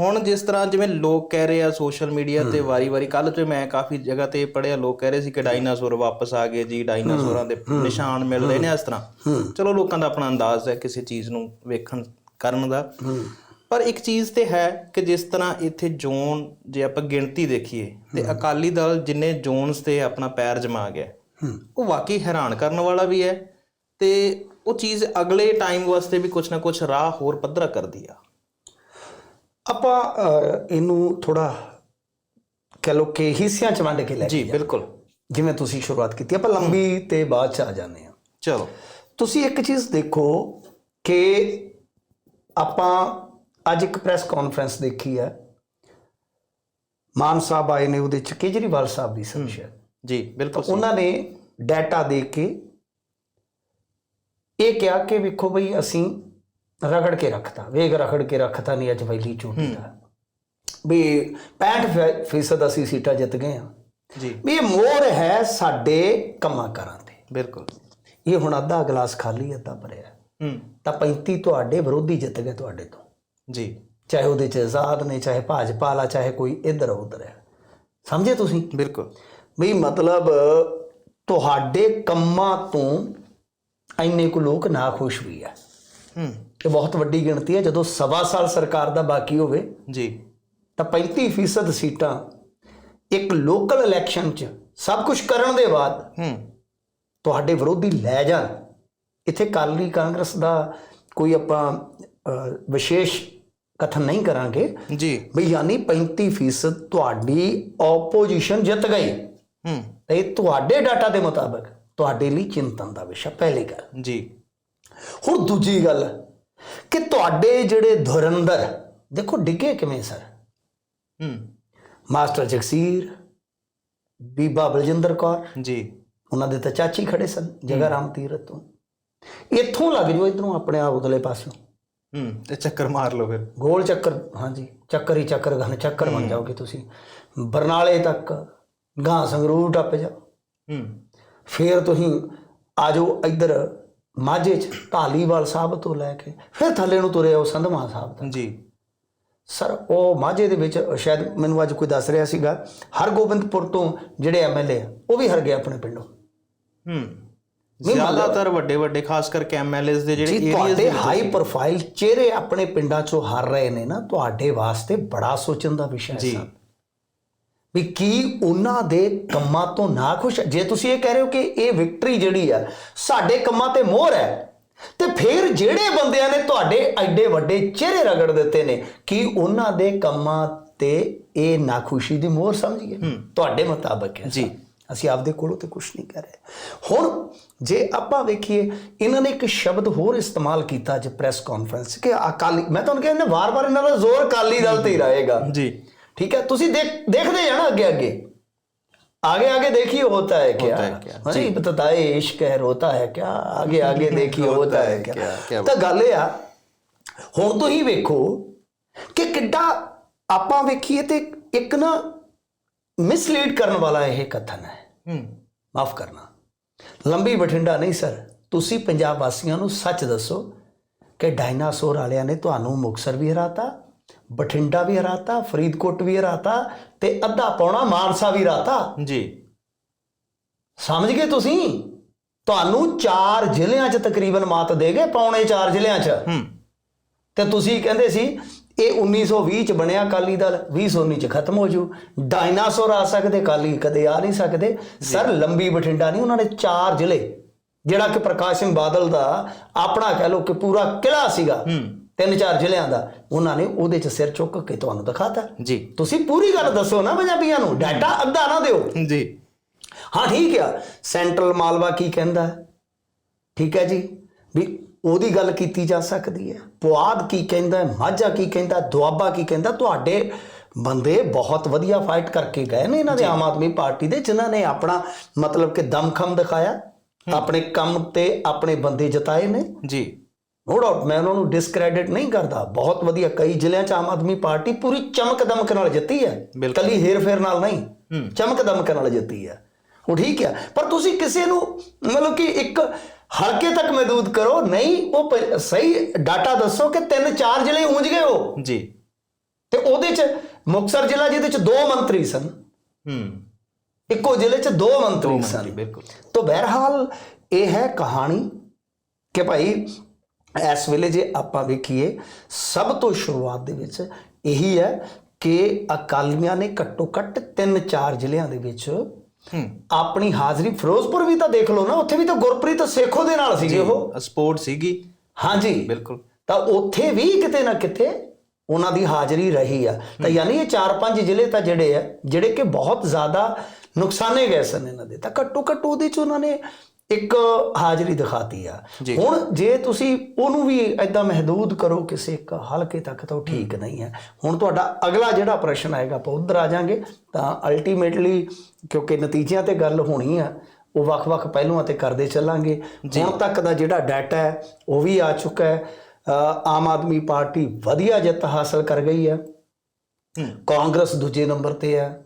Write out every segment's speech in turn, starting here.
ਹੁਣ ਜਿਸ ਤਰ੍ਹਾਂ ਜਿਵੇਂ ਲੋਕ ਕਹਿ ਰਹੇ ਆ ਸੋਸ਼ਲ ਮੀਡੀਆ ਤੇ ਵਾਰੀ-ਵਾਰੀ ਕੱਲ ਤੇ ਮੈਂ ਕਾਫੀ ਜਗ੍ਹਾ ਤੇ ਪੜਿਆ ਲੋਕ ਕਹਿ ਰਹੇ ਸੀ ਕਿ ਡਾਇਨਾਸੌਰ ਵਾਪਸ ਆ ਗਏ ਜੀ ਡਾਇਨਾਸੌਰਾਂ ਦੇ ਨਿਸ਼ਾਨ ਮਿਲ ਰਹੇ ਨੇ ਇਸ ਤਰ੍ਹਾਂ। ਚਲੋ ਲੋਕਾਂ ਦਾ ਆਪਣਾ ਅੰਦਾਜ਼ ਹੈ ਕਿਸੇ ਚੀਜ਼ ਨੂੰ ਵੇਖਣ ਕਰਨ ਦਾ। ਪਰ ਇੱਕ ਚੀਜ਼ ਤੇ ਹੈ ਕਿ ਜਿਸ ਤਰ੍ਹਾਂ ਇੱਥੇ ਜ਼ੋਨ ਜੇ ਆਪਾਂ ਗਿਣਤੀ ਦੇਖੀਏ ਤੇ ਅਕਾਲੀ ਦਲ ਜਿੰਨੇ ਜ਼ੋਨਸ ਤੇ ਆਪਣਾ ਪੈਰ ਜਮਾ ਗਿਆ ਉਹ ਵਾਕਈ ਹੈਰਾਨ ਕਰਨ ਵਾਲਾ ਵੀ ਹੈ ਤੇ ਉਹ ਚੀਜ਼ ਅਗਲੇ ਟਾਈਮ ਵਾਸਤੇ ਵੀ ਕੁਝ ਨਾ ਕੁਝ ਰਾਹ ਹੋਰ ਪੱਧਰਾ ਕਰਦੀ ਆ। ਆਪਾਂ ਇਹਨੂੰ ਥੋੜਾ ਕਹ ਲੋ ਕਿ ਹਿੱਸਿਆਂ ਚ ਵੰਡ ਕੇ ਲੈ ਜੀ ਬਿਲਕੁਲ। ਜਿਵੇਂ ਤੁਸੀਂ ਸ਼ੁਰੂਆਤ ਕੀਤੀ ਆਪਾਂ ਲੰਬੀ ਤੇ ਬਾਅਦ ਚ ਆ ਜਾਂਦੇ ਹਾਂ। ਚਲੋ। ਤੁਸੀਂ ਇੱਕ ਚੀਜ਼ ਦੇਖੋ ਕਿ ਆਪਾਂ ਅੱਜ ਇੱਕ ਪ੍ਰੈਸ ਕਾਨਫਰੰਸ ਦੇਖੀ ਹੈ। ਮਾਨ ਸਾਹਿਬ ਆਏ ਨੇ ਉਹਦੇ ਚ ਕੇਜਰੀਵਾਲ ਸਾਹਿਬ ਵੀ ਸਨ ਸ਼ਾਇਦ ਜੀ ਬਿਲਕੁਲ ਉਹਨਾਂ ਨੇ ਡਾਟਾ ਦੇ ਕੇ ਇਹ ਕਿਹਾ ਕਿ ਵੇਖੋ ਬਈ ਅਸੀਂ ਰਗੜ ਕੇ ਰੱਖਤਾ ਵੇਗ ਰਗੜ ਕੇ ਰੱਖਤਾ ਨਹੀਂ ਅੱਜ ਵੈਲੀ ਝੂਠੀ ਦਾ ਵੀ 65% ਫੀਸਦ ਅਸੀਂ ਸੀਟਾਂ ਜਿੱਤ ਗਏ ਹਾਂ। ਜੀ। ਵੀ ਇਹ ਮੋਹਰ ਹੈ ਸਾਡੇ ਕੰਮਾਂ ਕਰਾਂ ਤੇ। ਬਿਲਕੁਲ। ਇਹ ਹੁਣ ਅੱਧਾ ਗਲਾਸ ਖਾਲੀ ਅੱਧਾ ਭਰਿਆ। ਹੂੰ। ਤਾਂ 35 ਤੁਹਾਡੇ ਵਿਰੋਧੀ ਜਿੱਤ ਗਏ ਤੁਹਾਡੇ ਤੋਂ। ਜੀ। ਚਾਹੇ ਉਹਦੇ ਚ ਆਜ਼ਾਦ ਨੇ ਚਾਹੇ ਭਾਜਪਾ ਵਾਲਾ ਚਾਹੇ ਕੋਈ ਇੱਧਰ ਉੱਧਰ ਹੈ। ਸਮਝੇ ਤੁਸੀਂ? ਬਿਲਕੁਲ। ਵੀ ਮਤਲਬ ਤੁਹਾਡੇ ਕੰਮਾਂ ਤੋਂ ਇੰਨੇ ਕੁ ਲੋਕ ਨਾ ਖੁਸ਼ ਵੀ ਆ। ਹੂੰ। ਇਹ ਬਹੁਤ ਵੱਡੀ ਗਿਣਤੀ ਹੈ। ਜਦੋਂ ਸਵਾ ਸਾਲ ਸਰਕਾਰ ਦਾ ਬਾਕੀ ਹੋਵੇ ਜੀ। ਤਾਂ 35% ਸੀਟਾਂ ਇੱਕ ਲੋਕਲ ਇਲੈਕਸ਼ਨ 'ਚ ਸਭ ਕੁਝ ਕਰਨ ਦੇ ਬਾਅਦ ਹੂੰ। ਤੁਹਾਡੇ ਵਿਰੋਧੀ ਲੈ ਜਾਣ। ਇੱਥੇ ਕਾਲੀ ਕਾਂਗਰਸ ਦਾ ਕੋਈ ਆਪਾਂ ਵਿਸ਼ੇਸ਼ ਕਥਨ ਨਹੀਂ ਕਰਾਂਗੇ। ਜੀ। ਵੀ ਯਾਨੀ 35% ਤੁਹਾਡੀ ਆਪੋਜੀਸ਼ਨ ਜਿੱਤ ਗਈ। ਹੂੰ। ਇਹ ਤੁਹਾਡੇ ਡਾਟਾ ਦੇ ਮੁਤਾਬਕ ਤੁਹਾਡੇ ਲਈ ਚਿੰਤਨ ਦਾ ਵਿਸ਼ਾ। ਪਹਿਲੀ ਗੱਲ। ਜੀ। ਹੁਣ ਦੂਜੀ ਗੱਲ ਕਿ ਤੁਹਾਡੇ ਜਿਹੜੇ ਧੁਰੰਦਰ ਦੇਖੋ ਡਿੱਗੇ ਕਿਵੇਂ ਸਰ? ਹੂੰ। ਮਾਸਟਰ ਜਗਸੀਰ ਬੀਬਾ ਬਲਜਿੰਦਰ ਕੌਰ ਜੀ। ਉਹਨਾਂ ਦੇ ਤਾਂ ਚਾਚੀ ਖੜੇ ਸਨ ਜਗਾ ਰਾਮ ਤੀਰਤ ਤੋਂ। ਇੱਥੋਂ ਲੱਗ ਜਾਓ ਇਧਰੋਂ ਆਪਣੇ ਆਪ ਉਤਲੇ ਪਾਸੋਂ ਹੂੰ ਤੇ ਚੱਕਰ ਮਾਰ ਲਓ ਫਿਰ। ਗੋਲ ਚੱਕਰ ਹਾਂਜੀ ਚੱਕਰ ਹੀ ਚੱਕਰ ਘਨ ਚੱਕਰ ਬਣ ਜਾਓਗੇ ਤੁਸੀਂ। ਬਰਨਾਲੇ ਤੱਕ ਗਾਂ ਸੰਗਰੂਰ ਟੱਪ ਜਾਓ। ਹੂੰ। ਫਿਰ ਤੁਸੀਂ ਆ ਜਾਓ ਇੱਧਰ ਮਾਝੇ ਚ ਢਾਲੀਵਾਲ ਸਾਹਿਬ ਤੋਂ ਲੈ ਕੇ ਫਿਰ ਥੱਲੇ ਨੂੰ ਤੁਰੇ ਆਓ ਸੰਧਮਾ ਸਾਹਿਬ ਤੱਕ। ਜੀ। ਸਰ ਉਹ ਮਾਝੇ ਦੇ ਵਿੱਚ ਸ਼ਾਇਦ ਮੈਨੂੰ ਅੱਜ ਕੋਈ ਦੱਸ ਰਿਹਾ ਸੀਗਾ ਹਰਗੋਬਿੰਦਪੁਰ ਤੋਂ ਜਿਹੜੇ ਐਮਐਲਏ ਆ ਉਹ ਵੀ ਹਰ ਗਏ ਆਪਣੇ ਪਿੰਡੋਂ। ਹੂੰ। ਜ਼ਿਆਦਾਤਰ ਵੱਡੇ ਵੱਡੇ ਖਾਸ ਕਰਕੇ ਐਮਐਲਏਸ ਦੇ ਜਿਹੜੇ ਏਰੀਆਜ਼ ਤੁਹਾਡੇ ਹਾਈ ਪ੍ਰੋਫਾਈਲ ਚਿਹਰੇ ਆਪਣੇ ਪਿੰਡਾਂ ਚੋਂ ਹਾਰ ਰਹੇ ਨੇ ਨਾ ਤੁਹਾਡੇ ਵਾਸਤੇ ਬੜਾ ਸੋਚਣ ਦਾ ਵਿਸ਼ਾ ਹੈ ਜੀ। ਵੀ ਕੀ ਉਹਨਾਂ ਦੇ ਕੰਮਾਂ ਤੋਂ ਨਾ ਖੁਸ਼ ਜੇ ਤੁਸੀਂ ਇਹ ਕਹਿ ਰਹੇ ਹੋ ਕਿ ਇਹ ਵਿਕਟਰੀ ਜਿਹੜੀ ਆ ਸਾਡੇ ਕੰਮਾਂ ਤੇ ਮੋਹਰ ਹੈ ਤੇ ਫਿਰ ਜਿਹੜੇ ਬੰਦਿਆਂ ਨੇ ਤੁਹਾਡੇ ਐਡੇ ਵੱਡੇ ਚਿਹਰੇ ਰਗੜ ਦਿੱਤੇ ਨੇ ਕੀ ਉਹਨਾਂ ਦੇ ਕੰਮਾਂ ਤੇ ਇਹ ਨਾਖੁਸ਼ੀ ਦੀ ਮੋਹਰ ਸਮਝੀਏ? ਤੁਹਾਡੇ ਮੁਤਾਬਕ ਹੈ ਜੀ। ਅਸੀਂ ਆਪਦੇ ਕੋਲੋਂ ਤੇ ਕੁਝ ਨਹੀਂ ਕਰ ਰਹੇ। ਹੁਣ ਜੇ ਆਪਾਂ ਵੇਖੀਏ ਇਹਨਾਂ ਨੇ ਇੱਕ ਸ਼ਬਦ ਹੋਰ ਇਸਤੇਮਾਲ ਕੀਤਾ ਅੱਜ ਪ੍ਰੈਸ ਕਾਨਫਰੰਸ ਕਿ ਅਕਾਲੀ ਮੈਂ ਤੁਹਾਨੂੰ ਕਹਿੰਦਾ ਵਾਰ-ਵਾਰ ਇਹਨਾਂ ਦਾ ਜ਼ੋਰ ਅਕਾਲੀ ਦਲ ਤੇ ਹੀ ਰਹੇਗਾ। ਜੀ। ठीक है तुसी देख देखते जाना आगे आगे आगे आगे देखिए होता है क्या होता है क्या, नहीं बताए इश्क है रोता है क्या आगे आगे देखिए होता है क्या, क्या क्या ਤਾਂ ਗੱਲ ਇਹ ਆ ਹੁਣ ਤੁਸੀਂ ਵੇਖੋ ਕਿ ਕਿੱਡਾ ਆਪਾਂ ਵੇਖੀਏ ਤੇ ਇੱਕ ਨਾ ਮਿਸਲੀਡ ਕਰਨ ਵਾਲਾ ਇਹ ਕਥਨ ਹੈ ਹੂੰ ਮਾਫ ਕਰਨਾ ਲੰਬੀ ਬਠਿੰਡਾ ਨਹੀਂ ਸਰ ਤੁਸੀਂ ਪੰਜਾਬ ਵਾਸੀਆਂ ਨੂੰ ਸੱਚ ਦੱਸੋ ਕਿ ਡਾਇਨਾਸੌਰ ਵਾਲਿਆਂ ਨੇ ਤੁਹਾਨੂੰ ਮੁਕਸਰ ਵੀ ਹਰਾਤਾ ਬਠਿੰਡਾ ਵੀ ਹਰਾਤਾ ਫਰੀਦਕੋਟ ਵੀ ਹਰਾਤਾ ਤੇ ਅੱਧਾ ਪੌਣਾ ਮਾਨਸਾ ਵੀ ਹਰਾਤਾ। ਜੀ। ਸਮਝ ਗਏ ਤੁਸੀਂ? ਤੁਹਾਨੂੰ ਚਾਰ ਜ਼ਿਲ੍ਹਿਆਂ 'ਚ ਤਕਰੀਬਨ ਮਾਤ ਦੇ ਗਏ ਪੌਣੇ ਚਾਰ ਜ਼ਿਲ੍ਹਿਆਂ 'ਚ। ਹੂੰ। ਤੇ ਤੁਸੀਂ ਕਹਿੰਦੇ ਸੀ ਇਹ 1920 ਚ ਬਣਿਆ ਅਕਾਲੀ ਦਲ 2019 ਚ ਖਤਮ ਹੋ ਜੂ। ਡਾਇਨਾਸੌਰ ਆ ਸਕਦੇ ਅਕਾਲੀ ਕਦੇ ਆ ਨਹੀਂ ਸਕਦੇ। ਸਰ ਲੰਬੀ ਬਠਿੰਡਾ ਨਹੀਂ ਉਹਨਾਂ ਨੇ ਚਾਰ ਜ਼ਿਲ੍ਹੇ। ਜਿਹੜਾ ਕਿ ਪ੍ਰਕਾਸ਼ ਸਿੰਘ ਬਾਦਲ ਦਾ ਆਪਣਾ ਕਹਿ ਲੋ ਕਿ ਪੂਰਾ ਕਿਲਾ ਸੀਗਾ। ਤਿੰਨ ਚਾਰ ਜ਼ਿਲ੍ਹਿਆਂ ਦਾ ਉਹਨਾਂ ਨੇ ਉਹਦੇ ਚ ਸਿਰ ਚੁੱਕ ਕੇ ਤੁਹਾਨੂੰ ਦਿਖਾਤਾ। ਜੀ। ਤੁਸੀਂ ਪੂਰੀ ਗੱਲ ਦੱਸੋ ਨਾ ਪੰਜਾਬੀਆਂ ਨੂੰ ਡਾਟਾ ਅੱਧਾ ਨਾ ਦਿਓ। ਜੀ। ਹਾਂ ਠੀਕ ਆ। ਸੈਂਟਰਲ ਮਾਲਵਾ ਕੀ ਕਹਿੰਦਾ? ਠੀਕ ਹੈ ਜੀ। ਵੀ ਉਹਦੀ ਗੱਲ ਕੀਤੀ ਜਾ ਸਕਦੀ ਹੈ। ਪੁਆਧ ਕੀ ਕਹਿੰਦਾ ਮਾਝਾ ਕੀ ਕਹਿੰਦਾ ਦੁਆਬਾ ਕੀ ਕਹਿੰਦਾ ਤੁਹਾਡੇ ਬੰਦੇ ਬਹੁਤ ਵਧੀਆ ਫਾਈਟ ਕਰਕੇ ਗਏ ਨੇ ਇਹਨਾਂ ਦੇ ਆਮ ਆਦਮੀ ਪਾਰਟੀ ਦੇ ਜਿਨ੍ਹਾਂ ਨੇ ਆਪਣਾ ਮਤਲਬ ਕਿ ਦਮਖਮ ਦਿਖਾਇਆ ਆਪਣੇ ਕੰਮ ਤੇ ਆਪਣੇ ਬੰਦੇ ਜਿਤਾਏ ਨੇ। ਜੀ। ਨੋ ਡਾਊਟ ਮੈਂ ਉਹਨਾਂ ਨੂੰ ਡਿਸਕ੍ਰੈਡਿਟ ਨਹੀਂ ਕਰਦਾ। ਬਹੁਤ ਵਧੀਆ ਕਈ ਜ਼ਿਲ੍ਹਿਆਂ 'ਚ ਆਮ ਆਦਮੀ ਪਾਰਟੀ ਪੂਰੀ ਚਮਕ ਦਮਕ ਨਾਲ ਜਿੱਤੀ ਹੈ। ਕੱਲੀ ਹੇਰ ਫੇਰ ਨਾਲ ਨਹੀਂ ਚਮਕ ਦਮਕ ਨਾਲ ਜਿੱਤੀ ਹੈ। ਉਹ ਠੀਕ ਹੈ ਪਰ ਤੁਸੀਂ ਕਿਸੇ ਨੂੰ ਮਤਲਬ ਕਿ ਇੱਕ ਹਲਕੇ ਤੱਕ ਮਹਦੂਦ ਕਰੋ ਨਹੀਂ ਉਹ ਸਹੀ ਡਾਟਾ ਦੱਸੋ ਕਿ ਤਿੰਨ ਚਾਰ ਜ਼ਿਲ੍ਹੇ ਉਂਝ ਗਏ ਹੋ ਜੀ। ਤੇ ਉਹਦੇ ਚ ਮੁਕਤਸਰ ਜ਼ਿਲ੍ਹਾ ਜਿਹਦੇ ਚ ਦੋ ਮੰਤਰੀ ਸਨ। ਹੂੰ। ਇੱਕੋ ਜ਼ਿਲ੍ਹੇ ਚ ਦੋ ਮੰਤਰੀ ਸਨ। ਬਿਲਕੁਲ। ਤੋ ਬਹਰਹਾਲ ਇਹ ਹੈ ਕਹਾਣੀ ਕਿ ਭਾਈ ਇਸ ਵੇਲੇ ਜੇ ਆਪਾਂ ਵੇਖੀਏ ਸਭ ਤੋਂ ਸ਼ੁਰੂਆਤ ਦੇ ਵਿੱਚ ਇਹੀ ਹੈ ਕਿ ਅਕਾਲੀਆਂ ਨੇ ਘੱਟੋ ਘੱਟ 3-4 ਜ਼ਿਲ੍ਹਿਆਂ ਦੇ ਵਿੱਚ ਆਪਣੀ ਹਾਜ਼ਰੀ ਫਿਰੋਜ਼ਪੁਰ ਵੀ ਤਾਂ ਦੇਖ ਲਓ ਨਾ ਉੱਥੇ ਵੀ ਤਾਂ ਗੁਰਪ੍ਰੀਤ ਸੇਖੋ ਦੇ ਨਾਲ ਸੀਗੇ ਉਹ। ਸਪੋਰਟ ਸੀਗੀ। ਹਾਂਜੀ। ਬਿਲਕੁਲ। ਤਾਂ ਉੱਥੇ ਵੀ ਕਿਤੇ ਨਾ ਕਿਤੇ ਉਹਨਾਂ ਦੀ ਹਾਜ਼ਰੀ ਰਹੀ ਆ। ਤਾਂ ਯਾਨੀ ਇਹ 4-5 ਜ਼ਿਲ੍ਹੇ ਤਾਂ ਜਿਹੜੇ ਆ ਜਿਹੜੇ ਕਿ ਬਹੁਤ ਜ਼ਿਆਦਾ ਨੁਕਸਾਨੇ ਗਏ ਸਨ ਇਹਨਾਂ ਦੇ। ਤਾਂ ਘੱਟੋ ਘੱਟ ਉਹਦੇ ਚ ਉਹਨਾਂ ਨੇ ਇੱਕ ਹਾਜ਼ਰੀ ਦਿਖਾਤੀ ਆ। ਹੁਣ ਜੇ ਤੁਸੀਂ ਉਹਨੂੰ ਵੀ ਐਦਾਂ ਮਹਦੂਦ ਕਰੋ ਕਿਸੇ ਇੱਕ ਹਲਕੇ ਤੱਕ ਤਾਂ ਉਹ ਠੀਕ ਨਹੀਂ ਹੈ। ਹੁਣ ਤੁਹਾਡਾ ਅਗਲਾ ਜਿਹੜਾ ਪ੍ਰਸ਼ਨ ਆਏਗਾ ਆਪਾਂ ਉਧਰ ਆ ਜਾਾਂਗੇ। ਤਾਂ ਅਲਟੀਮੇਟਲੀ ਕਿਉਂਕਿ ਨਤੀਜਿਆਂ ਤੇ ਗੱਲ ਹੋਣੀ ਆ ਉਹ ਵੱਖ-ਵੱਖ ਪਹਿਲੂਆਂ ਤੇ ਕਰਦੇ ਚੱਲਾਂਗੇ। ਹੁਣ ਤੱਕ ਦਾ ਜਿਹੜਾ ਡਾਟਾ ਹੈ ਉਹ ਵੀ ਆ ਚੁੱਕਾ ਹੈ। ਆਮ ਆਦਮੀ ਪਾਰਟੀ ਵਧੀਆ ਜਿੱਤ ਹਾਸਲ ਕਰ ਗਈ ਹੂੰ। ਕਾਂਗਰਸ ਦੂਜੇ ਨੰਬਰ ਤੇ ਹੈ।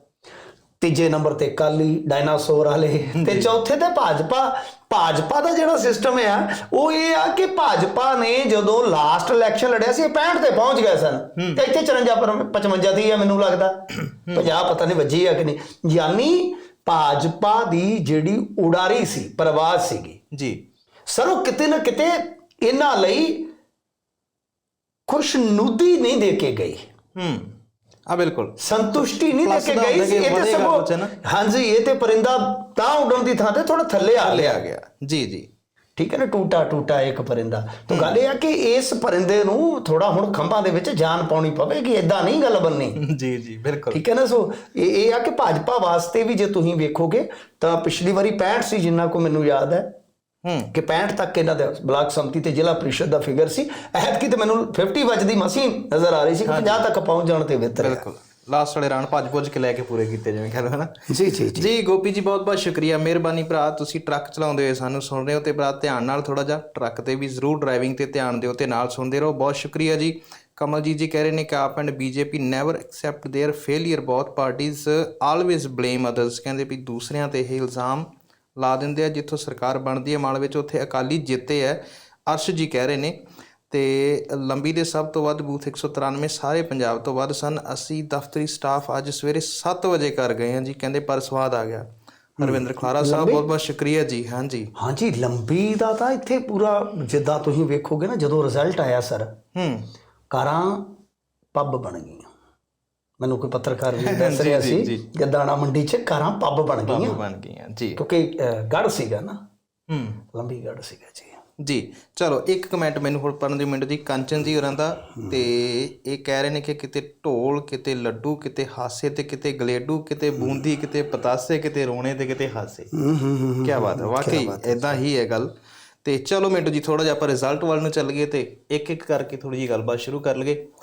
ਤੀਜੇ ਨੰਬਰ ਤੇ ਕਾਲੀ ਡਾਇਨਾਸੌਰ ਵਾਲੇ ਤੇ ਚੌਥੇ ਤੇ ਭਾਜਪਾ। ਭਾਜਪਾ ਦਾ ਜਿਹੜਾ ਸਿਸਟਮ ਹੈ ਉਹ ਇਹ ਆ ਕਿ ਭਾਜਪਾ ਨੇ ਜਦੋਂ ਲਾਸਟ ਇਲੈਕਸ਼ਨ ਲੜਿਆ ਸੀ ਇਹ 65 ਤੇ ਪਹੁੰਚ ਗਏ ਸਨ। ਤੇ ਇੱਥੇ 54 ਪਰ 55 ਦੀ ਹੈ ਮੈਨੂੰ ਲੱਗਦਾ। 50 ਪਤਾ ਨਹੀਂ ਵੱਜੀ ਆ ਕਿ ਨਹੀਂ। ਯਾਨੀ ਭਾਜਪਾ ਦੀ ਜਿਹੜੀ ਉਡਾਰੀ ਸੀ ਪ੍ਰਵਾਸ ਸੀਗੀ। ਜੀ। ਸਰ ਉਹ ਕਿਤੇ ਨਾ ਕਿਤੇ ਇਹਨਾਂ ਲਈ ਖੁਸ਼ਨੁਦੀ ਨਹੀਂ ਦੇ ਕੇ ਗਈ। ਹੂੰ। ਆ ਬਿਲਕੁਲ। ਸੰਤੁਸ਼ਟੀ ਨਹੀਂ ਦੇ ਕੇ ਗਈ ਸੀ ਕਿ ਇਹ ਤੇ ਹੈ ਸਭ? ਹਾਂਜੀ ਇਹ ਤੇ ਪਰਿੰਦਾ ਤਾਂ ਉੱਡਣ ਦੀ ਥਾਂ ਤੇ ਥੋੜਾ ਥੱਲੇ ਆ ਲਿਆ ਆ ਗਿਆ। ਜੀ ਜੀ। ਠੀਕ ਹੈ ਨਾ ਟੂਟਾ ਟੂਟਾ ਇੱਕ ਪਰਿੰਦਾ। ਤਾਂ ਗੱਲ ਇਹ ਆ ਕਿ ਇਸ ਪਰਿੰਦੇ ਨੂੰ ਥੋੜਾ ਹੁਣ ਖੰਭਾਂ ਦੇ ਵਿੱਚ ਜਾਨ ਪਾਉਣੀ ਪਵੇਗੀ ਇਦਾਂ ਨਹੀਂ ਗੱਲ ਬੰਨੀ। ਜੀ ਜੀ ਬਿਲਕੁਲ। ਠੀਕ ਹੈ ਨਾ ਸੋ ਇਹ ਇਹ ਆ ਕਿ ਭਾਜਪਾ ਵਾਸਤੇ ਵੀ ਜੇ ਤੁਸੀਂ ਵੇਖੋਗੇ ਤਾਂ ਪਿਛਲੀ ਵਾਰੀ 65 ਸੀ ਜਿੰਨਾ ਕੋ ਮੈਨੂੰ ਯਾਦ ਹੈ ਹੂੰ। ਕਿ 65 ਤੱਕ ਇਹਨਾਂ ਦੇ ਬਲਾਕ ਸੰਮਤੀ ਤੇ ਜ਼ਿਲ੍ਹਾ ਪ੍ਰੀਸ਼ਦ ਦਾ ਫਿਗਰ ਸੀ ਐਤਕੀ ਤੇ ਮੈਨੂੰ 50 ਵੱਜਦੀ ਮਸੀਂ ਨਜ਼ਰ ਆ ਰਹੀ ਸੀ ਕਿ 50 ਤੱਕ ਪਹੁੰਚ ਜਾਣ ਤੇ ਬਿਹਤਰ ਹੈ ਬਿਲਕੁਲ ਲਾਸਟ ਵਾਲੇ ਰਨ ਭੱਜ ਭੁੱਜ ਕੇ ਲੈ ਕੇ ਪੂਰੇ ਕੀਤੇ ਜਿਵੇਂ ਕਹਿੰਦੇ ਹਨਾ ਜੀ ਜੀ ਜੀ ਜੀ ਗੋਪੀ ਜੀ ਬਹੁਤ ਬਹੁਤ ਸ਼ੁਕਰੀਆ ਮਿਹਰਬਾਨੀ ਭਰਾ ਤੁਸੀਂ ਟਰੱਕ ਚਲਾਉਂਦੇ ਹੋਏ ਸਾਨੂੰ ਸੁਣ ਰਹੇ ਹੋ ਤੇ ਭਰਾ ਧਿਆਨ ਨਾਲ ਥੋੜਾ ਜਿਹਾ ਟਰੱਕ ਤੇ ਵੀ ਜ਼ਰੂਰ ਡਰਾਈਵਿੰਗ ਤੇ ਧਿਆਨ ਦਿਓ ਤੇ ਨਾਲ ਸੁਣਦੇ ਰਹੋ ਬਹੁਤ ਸ਼ੁਕਰੀਆ ਜੀ ਕਮਲਜੀਤ ਜੀ ਕਹਿ ਰਹੇ ਨੇ ਕਿ AAP and BJP never accept their failure both parties always blame others ਕਹਿੰਦੇ ਵੀ ਦੂਸਰਿਆਂ ਤੇ ਇਹ ਇਲਜ਼ਾਮ ਲਾ ਦਿੰਦੇ ਆ ਜਿੱਥੋਂ ਸਰਕਾਰ ਬਣਦੀ ਹੈ ਮਾਲ ਵਿੱਚ ਉੱਥੇ ਅਕਾਲੀ ਜਿੱਤੇ ਹੈ ਅਰਸ਼ ਜੀ ਕਹਿ ਰਹੇ ਨੇ। ਤੇ ਲੰਬੀ ਦੇ ਸਭ ਤੋਂ ਵੱਧ ਬੂਥ 193 ਸਾਰੇ ਪੰਜਾਬ ਤੋਂ ਵੱਧ ਸਨ। ਅਸੀਂ ਦਫ਼ਤਰੀ ਸਟਾਫ ਅੱਜ ਸਵੇਰੇ 7 ਵਜੇ ਕਰ ਗਏ ਹਾਂ ਜੀ ਕਹਿੰਦੇ ਪਰ ਸਵਾਦ ਆ ਗਿਆ। ਰਵਿੰਦਰ ਖਲਾਰਾ ਸਾਹਿਬ ਬਹੁਤ ਬਹੁਤ ਸ਼ੁਕਰੀਆ ਜੀ ਹਾਂਜੀ। ਹਾਂਜੀ ਲੰਬੀ ਦਾ ਤਾਂ ਇੱਥੇ ਪੂਰਾ ਜਿੱਦਾਂ ਤੁਸੀਂ ਵੇਖੋਗੇ ਨਾ ਜਦੋਂ ਰਿਜ਼ਲਟ ਆਇਆ ਸਰ ਹੂੰ। ਕਾਰਾਂ ਪੱਬ ਬਣ ਗਈਆਂ। ਮੈਨੂੰ ਕੋਈ ਪੱਤਰਕਾਰ ਵੀ ਦੱਸ ਰਿਹਾ ਸੀ। ਕਿ ਦਾਣਾ ਮੰਡੀ 'ਚ ਕਾਰਾਂ ਪੱਬ ਬਣ ਗਈਆਂ। ਬਣ ਗਈਆਂ ਜੀ। ਕਿਉਂਕਿ ਗੜ ਸੀਗਾ ਨਾ। ਹੂੰ। ਲੰਬੀ ਗੜ ਸੀਗਾ ਜੀ। ਜੀ ਚਲੋ ਇੱਕ ਕਮੈਂਟ ਮੈਨੂੰ ਹੋਰ ਪੜਨ ਦੀ ਮਿੰਟ ਜੀ ਕੰਚਨ ਜੀ ਹੋਰਾਂ ਦਾ। ਤੇ ਇਹ ਕਹਿ ਰਹੇ ਨੇ ਕਿ ਕਿਤੇ ਢੋਲ ਕਿਤੇ ਲੱਡੂ ਕਿਤੇ ਹਾਸੇ ਤੇ ਕਿਤੇ ਗਲੇਡੂ ਕਿਤੇ ਬੂੰਦੀ ਕਿਤੇ ਪਤਾਸੇ ਕਿਤੇ ਰੋਣੇ ਤੇ ਕਿਤੇ ਹਾਸੇ। ਹੂੰ ਹੂੰ ਹੂੰ ਕੀ ਬਾਤ ਹੈ ਵਾਕਈ ਇਦਾਂ ਹੀ। ਹੈ ਗੱਲ। ਤੇ ਚਲੋ ਮਿੰਟੂ ਜੀ ਥੋੜਾ ਜਿਹਾ ਆਪਾਂ ਰਿਜ਼ਲਟ ਵੱਲ ਨੂੰ ਚੱਲ ਗਏ ਤੇ ਇੱਕ ਇੱਕ ਕਰਕੇ ਥੋੜੀ ਜੀ ਗੱਲਬਾਤ ਸ਼ੁਰੂ ਕਰ ਲਈਏ।